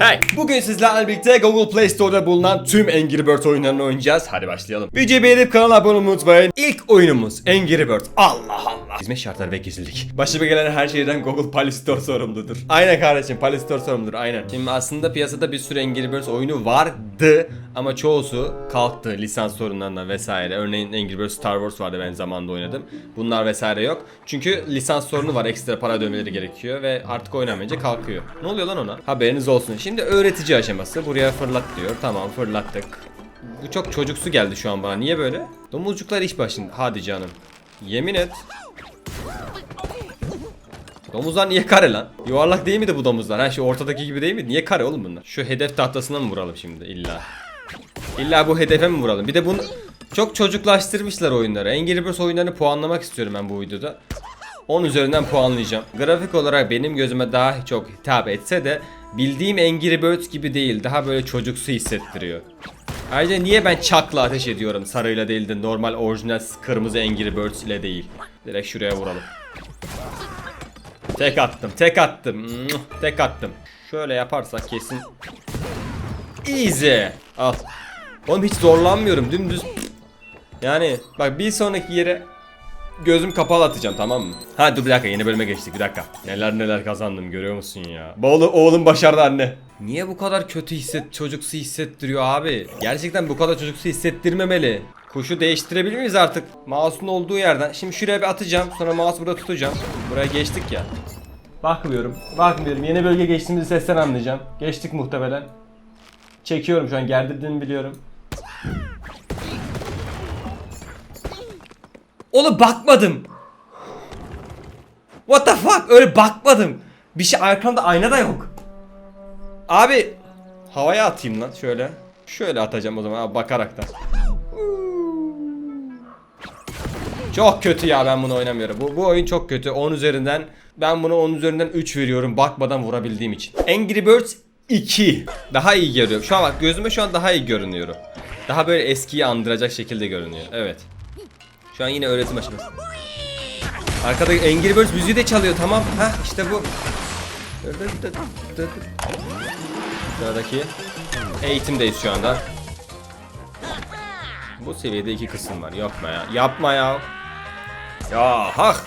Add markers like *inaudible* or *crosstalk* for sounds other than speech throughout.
Hey! Bugün sizlerle birlikte Google Play Store'da bulunan tüm Angry Birds oyunlarını oynayacağız. Hadi başlayalım. Videoyu beğenip kanala abone olmayı unutmayın. İlk oyunumuz Angry Birds. Allah Allah. Hizmet şartları ve gizlilik. Başıma gelen her şeyden Google Play Store sorumludur. Aynen kardeşim Play Store sorumludur aynen. Şimdi aslında piyasada bir sürü Angry Birds oyunu vardı. Ama çoğusu kalktı lisans sorunlarından vesaire. Örneğin Angry Birds Star Wars vardı ben zamanında oynadım. Bunlar vesaire yok. Çünkü lisans sorunu var. Ekstra para ödemeleri gerekiyor ve artık oynamayınca kalkıyor. Ne oluyor lan ona? Haberiniz olsun. Şimdi öğretici aşaması. Buraya fırlat diyor. Tamam fırlattık. Bu çok çocuksu geldi şu an bana. Niye böyle? Domuzcuklar iş başında. Hadi canım. Yemin et. Domuzlar niye kare lan? Yuvarlak değil miydi bu domuzlar? Ha şu ortadaki gibi değil mi? Niye kare oğlum bunlar? Şu hedef tahtasına mı vuralım şimdi illa? İlla bu hedefe mi vuralım? Bir de bunu çok çocuklaştırmışlar oyunları. Angry Birds oyunlarını puanlamak istiyorum ben bu videoda. 10 üzerinden puanlayacağım. Grafik olarak benim gözüme daha çok hitap etse de bildiğim Angry Birds gibi değil. Daha böyle çocuksu hissettiriyor. Ayrıca niye ben çakla ateş ediyorum sarıyla değil de normal orijinal kırmızı Angry Birds ile değil. Direkt şuraya vuralım. Tek attım, tek attım. Tek attım. Şöyle yaparsak kesin. Easy. Al. Oğlum hiç zorlanmıyorum dümdüz. Yani bak bir sonraki yere gözüm kapalı atacağım tamam mı? Ha dur bir dakika yeni bölüme geçtik bir dakika. Neler neler kazandım görüyor musun ya? Oğlum, oğlum başardı anne. Niye bu kadar kötü hisset, çocuksu hissettiriyor abi? Gerçekten bu kadar çocuksu hissettirmemeli. Kuşu değiştirebilir miyiz artık? Mouse'un olduğu yerden. Şimdi şuraya bir atacağım. Sonra mouse burada tutacağım. Buraya geçtik ya. Bakmıyorum. Bakmıyorum. Yeni bölge geçtiğimizi sesten anlayacağım. Geçtik muhtemelen. Çekiyorum şu an gerdirdiğimi biliyorum. Oğlum bakmadım. What the fuck? Öyle bakmadım. Bir şey arkamda ayna da yok. Abi havaya atayım lan şöyle. Şöyle atacağım o zaman abi bakaraktan. Çok kötü ya ben bunu oynamıyorum. Bu, bu oyun çok kötü. 10 üzerinden ben bunu 10 üzerinden 3 veriyorum bakmadan vurabildiğim için. Angry Birds 2 daha iyi görüyor. Şu an bak gözüme şu an daha iyi görünüyorum. Daha böyle eskiyi andıracak şekilde görünüyor. Evet. Şu an yine öğretim aşaması. Arkada Angry Birds müziği de çalıyor tamam. Ha işte bu. Sıradaki eğitimdeyiz şu anda. Bu seviyede iki kısım var. Yapma ya. Yapma ya. Ya hak.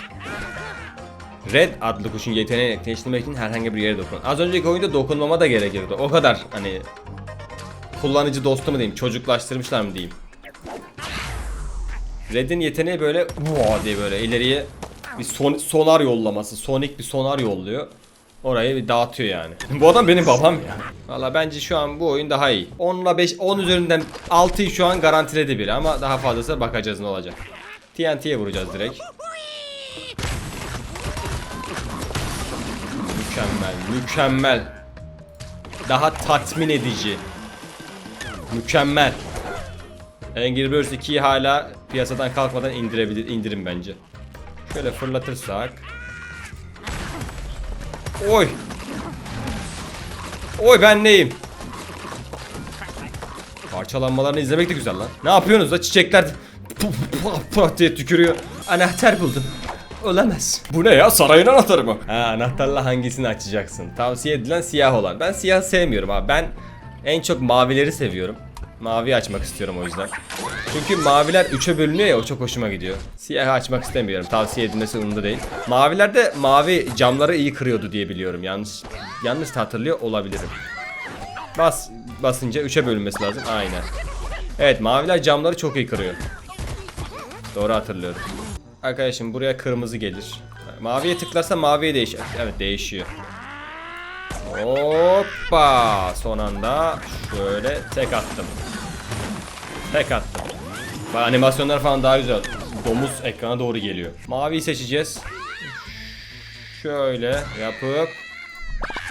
Red adlı kuşun yeteneğini etkinleştirmek için herhangi bir yere dokun. Az önceki oyunda dokunmama da gerek yoktu. O kadar hani kullanıcı dostu mu diyeyim, çocuklaştırmışlar mı diyeyim. Red'in yeteneği böyle Vaa diye böyle ileriye bir son, sonar yollaması, sonik bir sonar yolluyor. Orayı bir dağıtıyor yani. *laughs* bu adam benim babam ya. Valla bence şu an bu oyun daha iyi. 10 ile 5, 10 üzerinden 6'yı şu an garantiledi biri ama daha fazlası bakacağız ne olacak. TNT'ye vuracağız direkt. Mükemmel, mükemmel. Daha tatmin edici. Mükemmel. Angry Birds 2'yi hala piyasadan kalkmadan indirebilir, indirin bence. Şöyle fırlatırsak. Oy. Oy ben neyim? Parçalanmalarını izlemek de güzel lan. Ne yapıyorsunuz da çiçekler puf diye tükürüyor. Anahtar buldum. Olamaz. Bu ne ya sarayın anahtarı mı? Ha anahtarla hangisini açacaksın? Tavsiye edilen siyah olan. Ben siyah sevmiyorum abi. Ben en çok mavileri seviyorum. Mavi açmak istiyorum o yüzden. Çünkü maviler 3'e bölünüyor ya o çok hoşuma gidiyor. Siyahı açmak istemiyorum. Tavsiye edilmesi umurumda değil. Mavilerde mavi camları iyi kırıyordu diye biliyorum. Yanlış yanlış hatırlıyor olabilirim. Bas basınca 3'e bölünmesi lazım. Aynen. Evet maviler camları çok iyi kırıyor. Doğru hatırlıyorum. Arkadaşım buraya kırmızı gelir. Maviye tıklarsa maviye değişiyor. Evet değişiyor. Hoppa! Son anda şöyle tek attım. Tek attım. Bak animasyonlar falan daha güzel. Domuz ekrana doğru geliyor. Maviyi seçeceğiz. Şöyle yapıp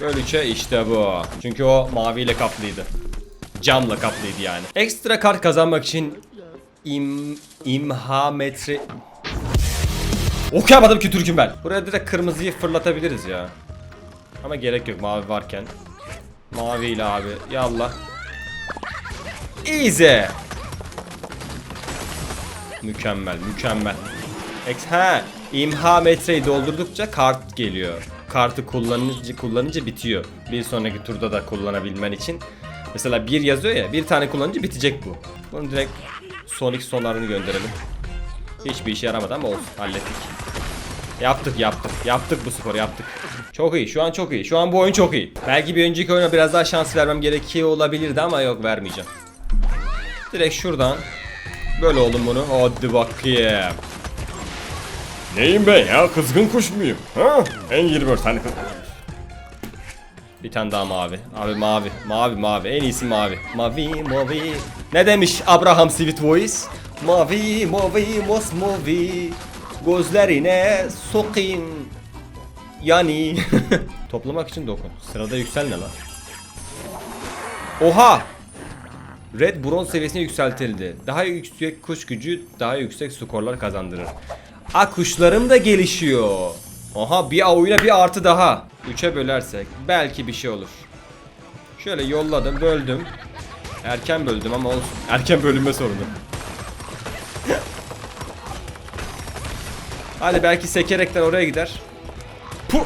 böylece işte bu. Çünkü o maviyle kaplıydı. Camla kaplıydı yani. Ekstra kart kazanmak için im imha metre Okuyamadım ki Türk'üm ben. Buraya direkt kırmızıyı fırlatabiliriz ya. Ama gerek yok mavi varken. Maviyle abi. Yallah. Easy. Mükemmel, mükemmel. Ex ha, imha metreyi doldurdukça kart geliyor. kartı kullanınca, kullanınca bitiyor. Bir sonraki turda da kullanabilmen için. Mesela bir yazıyor ya bir tane kullanınca bitecek bu. Bunu direkt son iki sonlarını gönderelim. Hiçbir işe yaramadı ama olsun hallettik. Yaptık yaptık. Yaptık bu sporu yaptık. Çok iyi şu an çok iyi. Şu an bu oyun çok iyi. Belki bir önceki oyuna biraz daha şans vermem gerekiyor olabilirdi ama yok vermeyeceğim. Direkt şuradan böyle oğlum bunu. Hadi bakayım. Neyim ben ya? Kızgın kuş muyum? Ha? En 24 hani kız- Bir tane daha mavi. Abi mavi. Mavi mavi. En iyisi mavi. Mavi mavi. Ne demiş Abraham Sweet Voice? Mavi mavi mosmovi. Gözlerine sokayım. Yani. *laughs* Toplamak için dokun. Sırada yüksel ne lan? Oha! Red bronz seviyesine yükseltildi. Daha yüksek kuş gücü daha yüksek skorlar kazandırır. A kuşlarım da gelişiyor. Oha bir oyuna bir artı daha. 3'e bölersek belki bir şey olur. Şöyle yolladım böldüm. Erken böldüm ama olsun. *laughs* Erken bölünme sorunu. Hadi belki sekerekten oraya gider. Puh!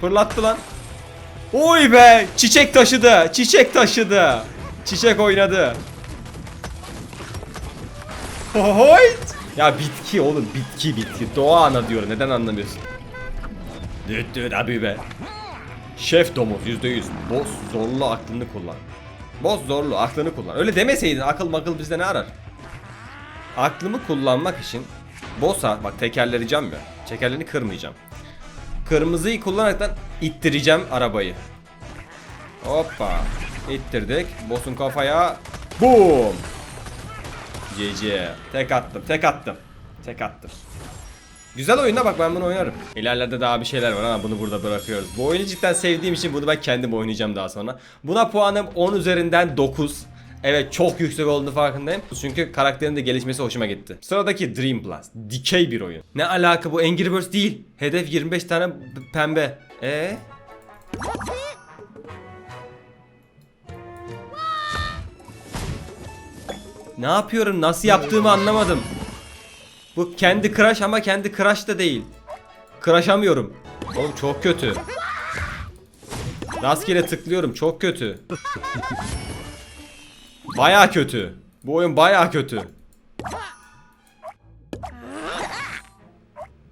Fırlattı lan. Oy be! Çiçek taşıdı. Çiçek taşıdı. Çiçek oynadı. Hoyt! Ya bitki oğlum bitki bitki. Doğa ana diyorum. Neden anlamıyorsun? Düt düt abi be. Şef domuz %100. Boz zorlu aklını kullan. Boz zorlu aklını kullan. Öyle demeseydin akıl makıl bizde ne arar? Aklımı kullanmak için Boss'a bak tekerleri cam ya. Tekerlerini kırmayacağım. Kırmızıyı kullanaraktan ittireceğim arabayı. Hoppa. İttirdik. Boss'un kafaya. Boom. GG. Tek attım. Tek attım. Tek attım. Güzel oyunda bak ben bunu oynarım. İlerlerde daha bir şeyler var ama bunu burada bırakıyoruz. Bu oyunu cidden sevdiğim için bunu ben kendim oynayacağım daha sonra. Buna puanım 10 üzerinden 9. Evet çok yüksek olduğunu farkındayım. Çünkü karakterin de gelişmesi hoşuma gitti. Sıradaki Dream Blast. Dikey bir oyun. Ne alaka bu Angry Birds değil. Hedef 25 tane pembe. E Ne yapıyorum? Nasıl yaptığımı anlamadım. Bu kendi crush ama kendi crush da değil. Crush'amıyorum. Oğlum çok kötü. Rastgele tıklıyorum çok kötü. Baya kötü. Bu oyun baya kötü.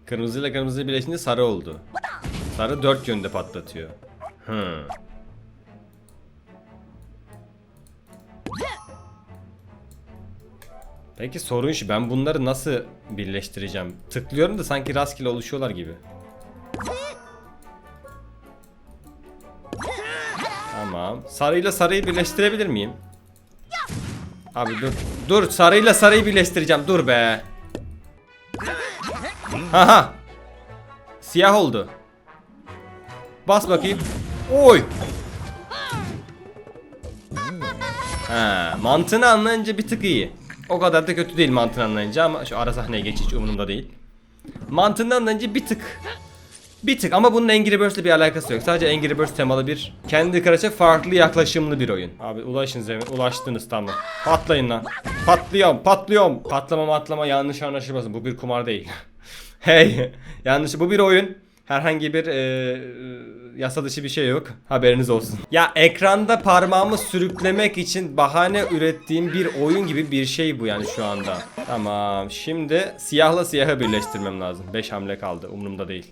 Kırmızı ile kırmızı birleşince sarı oldu. Sarı dört yönde patlatıyor. Hı. Peki sorun şu ben bunları nasıl birleştireceğim? Tıklıyorum da sanki rastgele oluşuyorlar gibi. Tamam. Sarıyla sarıyı birleştirebilir miyim? Abi dur. Dur sarıyla sarıyı birleştireceğim. Dur be. Haha. Siyah oldu. Bas bakayım. Oy. Ha, mantığını anlayınca bir tık iyi. O kadar da kötü değil mantığını anlayınca ama şu ara sahneye geç hiç umurumda değil. Mantığını anlayınca bir tık. Bir tık ama bunun Angry Birds'le bir alakası yok. Sadece Angry Birds temalı bir kendi karaça farklı yaklaşımlı bir oyun. Abi ulaşın zemin. Ulaştınız tamam. Patlayın lan. Patlıyorum patlıyorum. Patlama matlama yanlış anlaşılmasın. Bu bir kumar değil. *laughs* hey yanlış bu bir oyun. Herhangi bir e, e, yasa dışı bir şey yok. Haberiniz olsun. Ya ekranda parmağımı sürüklemek için bahane ürettiğim bir oyun gibi bir şey bu yani şu anda. Tamam. Şimdi siyahla siyahı birleştirmem lazım. 5 hamle kaldı. Umurumda değil.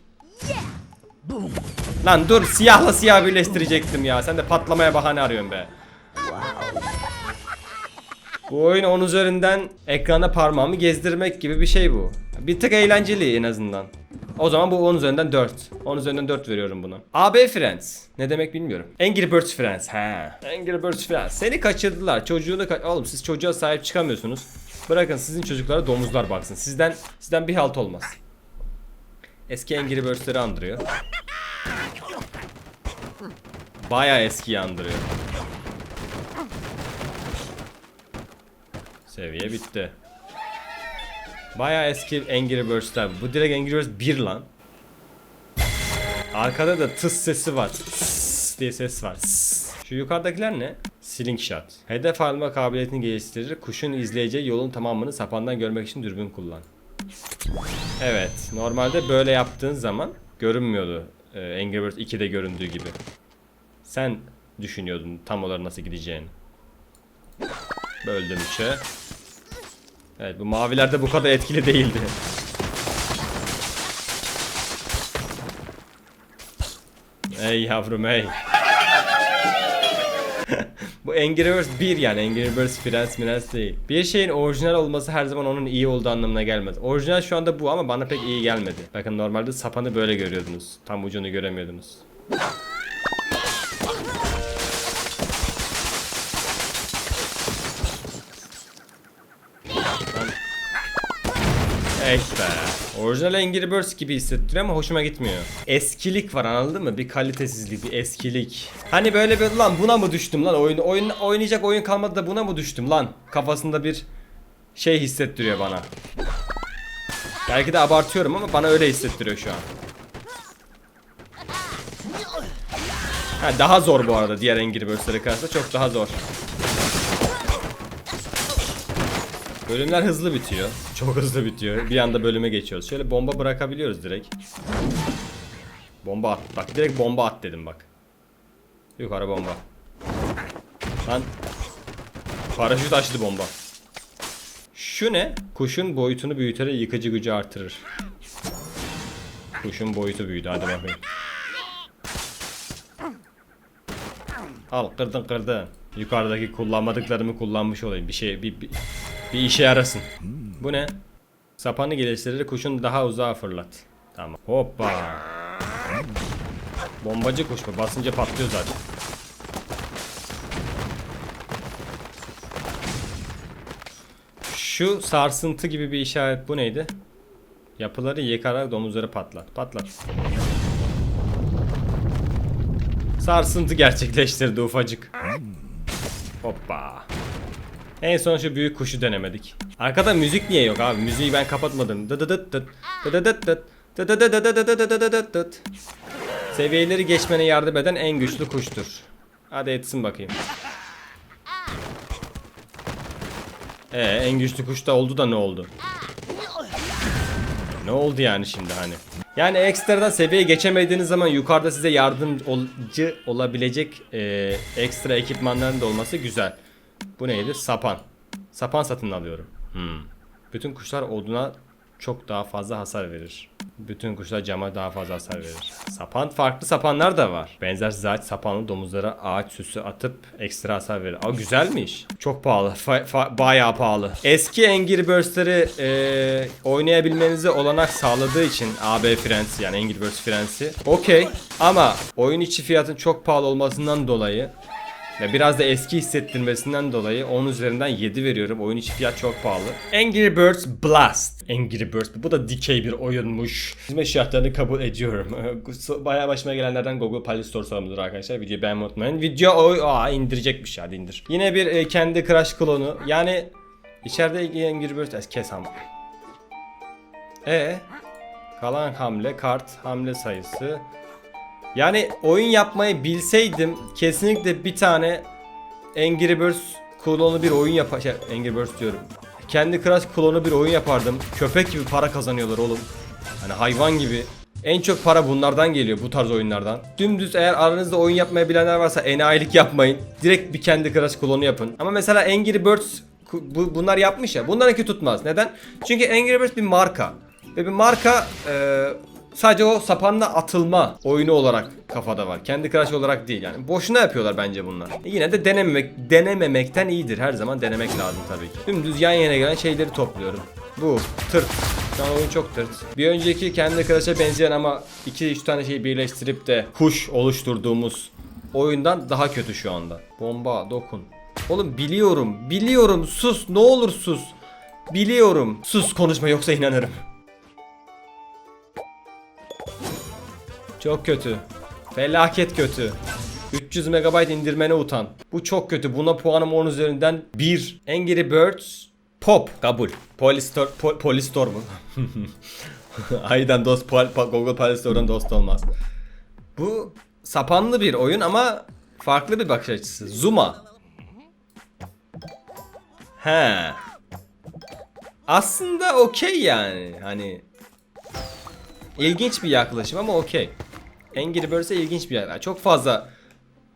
Lan dur siyahla siyah birleştirecektim ya. Sen de patlamaya bahane arıyorsun be. Bu oyun 10 üzerinden ekrana parmağımı gezdirmek gibi bir şey bu. Bir tık eğlenceli en azından. O zaman bu 10 üzerinden 4. 10 üzerinden 4 veriyorum buna. AB Friends. Ne demek bilmiyorum. Angry Birds Friends. Ha. Angry Birds Friends. Seni kaçırdılar. Çocuğunu ka- Oğlum siz çocuğa sahip çıkamıyorsunuz. Bırakın sizin çocuklara domuzlar baksın. Sizden sizden bir halt olmaz. Eski Angry Birds'leri andırıyor. Baya eskiyi andırıyor. Seviye bitti. Baya eski Angry Birds'ler. Bu direkt Angry Birds 1 lan. Arkada da tıs sesi var. Tıs diye ses var. Tıs. Şu yukarıdakiler ne? Slingshot. Hedef alma kabiliyetini geliştirir. Kuşun izleyeceği yolun tamamını sapandan görmek için dürbün kullan. Evet. Normalde böyle yaptığın zaman görünmüyordu e, Angry Birds 2'de göründüğü gibi. Sen düşünüyordun tam olarak nasıl gideceğini. Böldüm üçe. Evet bu mavilerde bu kadar etkili değildi. Ey yavrum ey. *laughs* Bu Angry Birds 1 yani Angry Birds Friends Mirens değil. Bir şeyin orijinal olması her zaman onun iyi olduğu anlamına gelmez. Orijinal şu anda bu ama bana pek iyi gelmedi. Bakın normalde sapanı böyle görüyordunuz. Tam ucunu göremiyordunuz. Eh be. Orijinal Angry Birds gibi hissettiriyor ama hoşuma gitmiyor. Eskilik var anladın mı? Bir kalitesizlik, bir eskilik. Hani böyle bir lan buna mı düştüm lan? Oyun, oyun oynayacak oyun kalmadı da buna mı düştüm lan? Kafasında bir şey hissettiriyor bana. Belki de abartıyorum ama bana öyle hissettiriyor şu an. Ha, daha zor bu arada diğer Angry Birds'lere karşı çok daha zor. Bölümler hızlı bitiyor. Çok hızlı bitiyor. Bir anda bölüme geçiyoruz. Şöyle bomba bırakabiliyoruz direkt. Bomba at. Bak direkt bomba at dedim bak. Yukarı bomba. Lan. Paraşüt açtı bomba. Şu ne? Kuşun boyutunu büyüterek yıkıcı gücü artırır. Kuşun boyutu büyüdü. Hadi bakayım. Al kırdın kırdın. Yukarıdaki kullanmadıklarımı kullanmış olayım. Bir şey bir, bir, bir işe yarasın. Bu ne? Sapanı geliştirir kuşun daha uzağa fırlat. Tamam. Hoppa. Bombacı kuş bu. Basınca patlıyor zaten. Şu sarsıntı gibi bir işaret bu neydi? Yapıları yıkarak domuzları patlat. Patlat. Sarsıntı gerçekleştirdi ufacık. Hoppa. En son şu büyük kuşu denemedik. Arkada müzik niye yok abi? Müziği ben kapatmadım. Seviyeleri geçmene yardım eden en güçlü kuştur. Hadi etsin bakayım. Ee, en güçlü kuş da oldu da ne oldu? Ne oldu yani şimdi hani? Yani ekstradan seviye geçemediğiniz zaman yukarıda size yardımcı olabilecek e, ekstra ekipmanların da olması güzel. Bu neydi? Sapan. Sapan satın alıyorum. Hmm. Bütün kuşlar oduna çok daha fazla hasar verir. Bütün kuşlar cama daha fazla hasar verir. Sapan farklı sapanlar da var. Benzersiz ağaç sapanlı domuzlara ağaç süsü atıp ekstra hasar verir. Aa güzelmiş. Çok pahalı. Fa- fa- bayağı pahalı. Eski Angry Birds'leri e, oynayabilmenize olanak sağladığı için AB Friends yani Angry Birds Friends'i okey. Ama oyun içi fiyatın çok pahalı olmasından dolayı ve biraz da eski hissettirmesinden dolayı 10 üzerinden 7 veriyorum. Oyun içi fiyat çok pahalı. Angry Birds Blast. Angry Birds. Bu da dikey bir oyunmuş. Hizmet şartlarını kabul ediyorum. *laughs* Bayağı başıma gelenlerden Google Play Store sorumludur arkadaşlar. Videoyu beğenmeyi unutmayın. Video o aa indirecekmiş hadi indir. Yine bir e, kendi Crash klonu. Yani içeride Angry Birds kes ama. E kalan hamle kart hamle sayısı yani oyun yapmayı bilseydim kesinlikle bir tane Angry Birds klonu bir oyun yapar şey, Angry Birds diyorum. Kendi Crash klonu bir oyun yapardım. Köpek gibi para kazanıyorlar oğlum. Hani hayvan gibi. En çok para bunlardan geliyor bu tarz oyunlardan. Dümdüz eğer aranızda oyun yapmayı bilenler varsa enayilik yapmayın. Direkt bir kendi Crash klonu yapın. Ama mesela Angry Birds bu, bunlar yapmış ya. Bunlarınki tutmaz. Neden? Çünkü Angry Birds bir marka. Ve bir marka Sadece o sapanla atılma oyunu olarak kafada var. Kendi Crash olarak değil yani. Boşuna yapıyorlar bence bunlar. E yine de denememek, denememekten iyidir. Her zaman denemek lazım tabii ki. Dümdüz yan yana gelen şeyleri topluyorum. Bu tırt. Şu an oyun çok tırt. Bir önceki kendi Crash'a benzeyen ama 2-3 tane şeyi birleştirip de kuş oluşturduğumuz oyundan daha kötü şu anda. Bomba, dokun. Oğlum biliyorum, biliyorum. Sus, ne olur sus. Biliyorum. Sus konuşma yoksa inanırım. Çok kötü. Felaket kötü. 300 MB indirmene utan. Bu çok kötü. Buna puanım 10 üzerinden 1. Angry Birds Pop. Kabul. Polistor, po, Polistor mu? *laughs* Aydan dost Pol- Google Play Store'dan dost olmaz. Bu sapanlı bir oyun ama farklı bir bakış açısı. Zuma. He. Aslında okey yani. Hani ilginç bir yaklaşım ama okey. Angry Birds'e ilginç bir yer. Çok fazla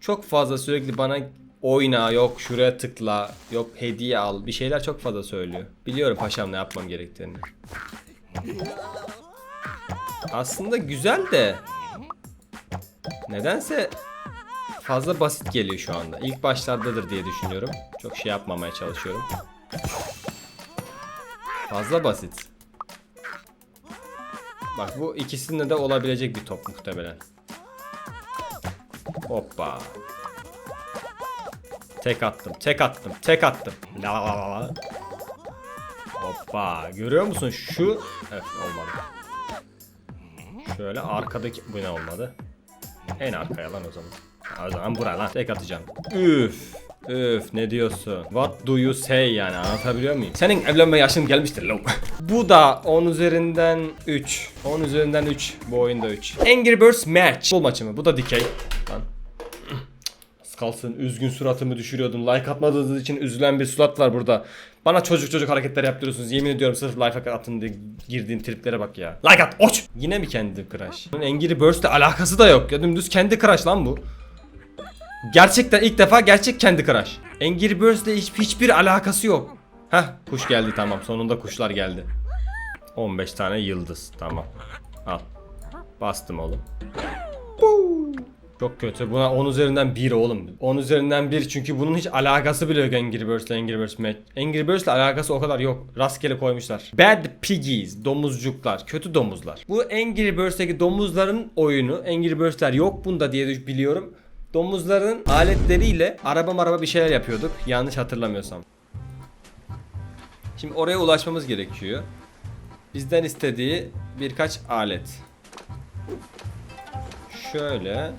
çok fazla sürekli bana oyna yok şuraya tıkla yok hediye al bir şeyler çok fazla söylüyor. Biliyorum paşam ne yapmam gerektiğini. Aslında güzel de nedense fazla basit geliyor şu anda. İlk başlardadır diye düşünüyorum. Çok şey yapmamaya çalışıyorum. Fazla basit. Bak bu ikisinde de olabilecek bir top muhtemelen. Hoppa. Tek attım, tek attım, tek attım. La la la la. Hoppa. Görüyor musun şu? Evet olmadı. Şöyle arkadaki bu ne olmadı? En arkaya lan o zaman. O zaman buraya lan. Tek atacağım. Üf. Üf ne diyorsun? What do you say yani anlatabiliyor muyum? Senin evlenme yaşın gelmiştir lo. *laughs* bu da 10 üzerinden 3. 10 üzerinden 3. Bu oyunda 3. Angry Birds Match. Futbol maçı mı? Bu da dikey. Lan. *clears throat* Kalsın üzgün suratımı düşürüyordum. Like atmadığınız için üzülen bir surat var burada. Bana çocuk çocuk hareketler yaptırıyorsunuz. Yemin ediyorum sırf like atın diye girdiğin triplere bak ya. Like at oç. Yine mi kendi crush? Angry Birds'le alakası da yok. Ya dümdüz kendi crush lan bu. Gerçekten ilk defa gerçek kendi crush. Angry Birds'le hiç, hiçbir alakası yok. Heh kuş geldi tamam. Sonunda kuşlar geldi. 15 tane yıldız. Tamam. Al. Bastım oğlum. Çok kötü. Buna 10 üzerinden 1 oğlum. 10 üzerinden 1 çünkü bunun hiç alakası bile yok Angry Birds'le Angry Birds Match. Angry Birds'le alakası o kadar yok. Rastgele koymuşlar. Bad Piggies. Domuzcuklar. Kötü domuzlar. Bu Angry Birds'teki domuzların oyunu. Angry Birds'ler yok bunda diye biliyorum. Domuzların aletleriyle araba maraba bir şeyler yapıyorduk. Yanlış hatırlamıyorsam. Şimdi oraya ulaşmamız gerekiyor. Bizden istediği birkaç alet. Şöyle.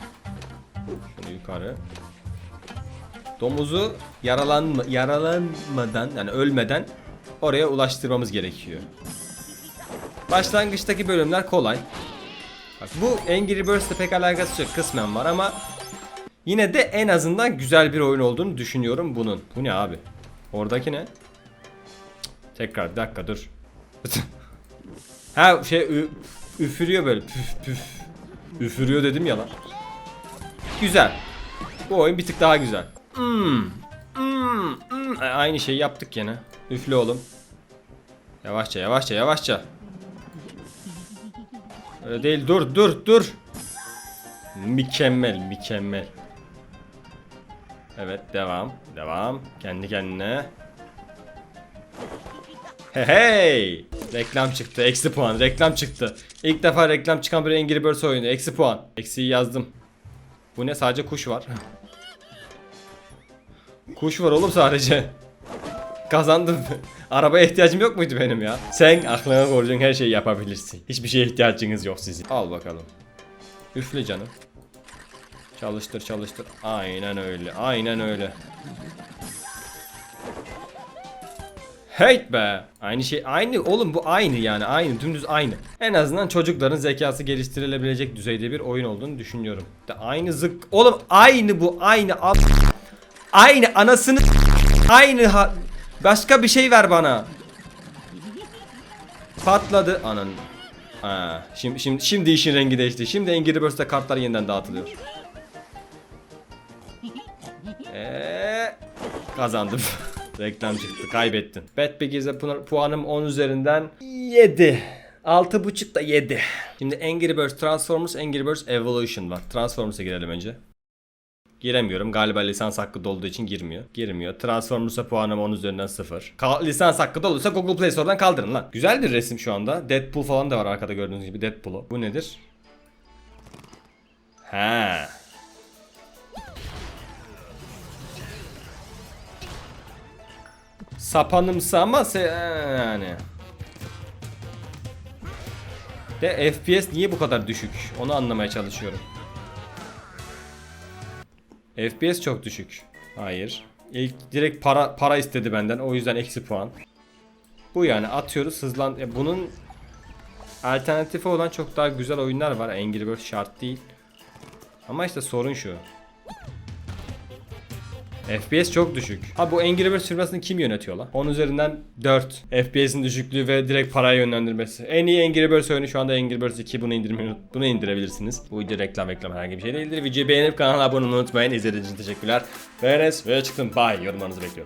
Şöyle yukarı. Domuzu yaralanma, yaralanmadan yani ölmeden oraya ulaştırmamız gerekiyor. Başlangıçtaki bölümler kolay. Bak bu Angry Birds'le pek alakası yok kısmen var ama yine de en azından güzel bir oyun olduğunu düşünüyorum bunun. Bu ne abi? Oradaki ne? Tekrar bir dakika dur. *laughs* ha şey üfürüyor böyle püf püf. Üfürüyor dedim ya lan. Güzel. Bu oyun bir tık daha güzel. Hmm. Hmm. Hmm. A- Aynı şeyi yaptık gene. Üfle oğlum. Yavaşça yavaşça yavaşça. Öyle değil dur dur dur. Mükemmel mükemmel. Evet devam devam. Kendi kendine. Hey hey. Reklam çıktı. Eksi puan. Reklam çıktı. İlk defa reklam çıkan bir Angry Birds oyunu. Eksi puan. Eksiyi yazdım. Bu ne? Sadece kuş var. kuş var oğlum sadece. Kazandım. Arabaya ihtiyacım yok muydu benim ya? Sen aklına koyduğun her şeyi yapabilirsin. Hiçbir şeye ihtiyacınız yok sizin. Al bakalım. Üfle canım. Çalıştır çalıştır. Aynen öyle. Aynen öyle. Hey be. Aynı şey aynı oğlum bu aynı yani aynı dümdüz aynı. En azından çocukların zekası geliştirilebilecek düzeyde bir oyun olduğunu düşünüyorum. De aynı zık oğlum aynı bu aynı al aynı anasını aynı ha başka bir şey ver bana. Patladı anan. Ha, şimdi şimdi şimdi işin rengi değişti. Şimdi Angry Birds'te kartlar yeniden dağıtılıyor. Kazandım. *laughs* Reklam çıktı. Kaybettin. Pu- puanım 10 üzerinden 7. 6.5 da 7. Şimdi Angry Birds Transformers Angry Birds Evolution var. Transformers'a girelim önce. Giremiyorum. Galiba lisans hakkı dolduğu için girmiyor. Girmiyor. Transformers'a puanım 10 üzerinden 0. Ka- lisans hakkı dolursa Google Play Store'dan kaldırın lan. Güzel bir resim şu anda. Deadpool falan da var arkada gördüğünüz gibi Deadpool'u. Bu nedir? He. Sapanımsı ama se- yani. De FPS niye bu kadar düşük? Onu anlamaya çalışıyorum. FPS çok düşük. Hayır. İlk direkt para para istedi benden. O yüzden eksi puan. Bu yani atıyoruz hızlan. e, bunun alternatifi olan çok daha güzel oyunlar var. Angry Birds şart değil. Ama işte sorun şu. FPS çok düşük. Ha bu Angry Birds firmasını kim yönetiyor lan? 10 üzerinden 4. FPS'in düşüklüğü ve direkt paraya yönlendirmesi. En iyi Angry Birds oyunu şu anda Angry Birds 2 bunu indirmeyi bunu indirebilirsiniz. Bu video reklam reklam herhangi bir şey değildir. Videoyu beğenip kanala abone olmayı unutmayın. İzlediğiniz için teşekkürler. Beğeniniz ve çıktım. Bye. Yorumlarınızı bekliyorum.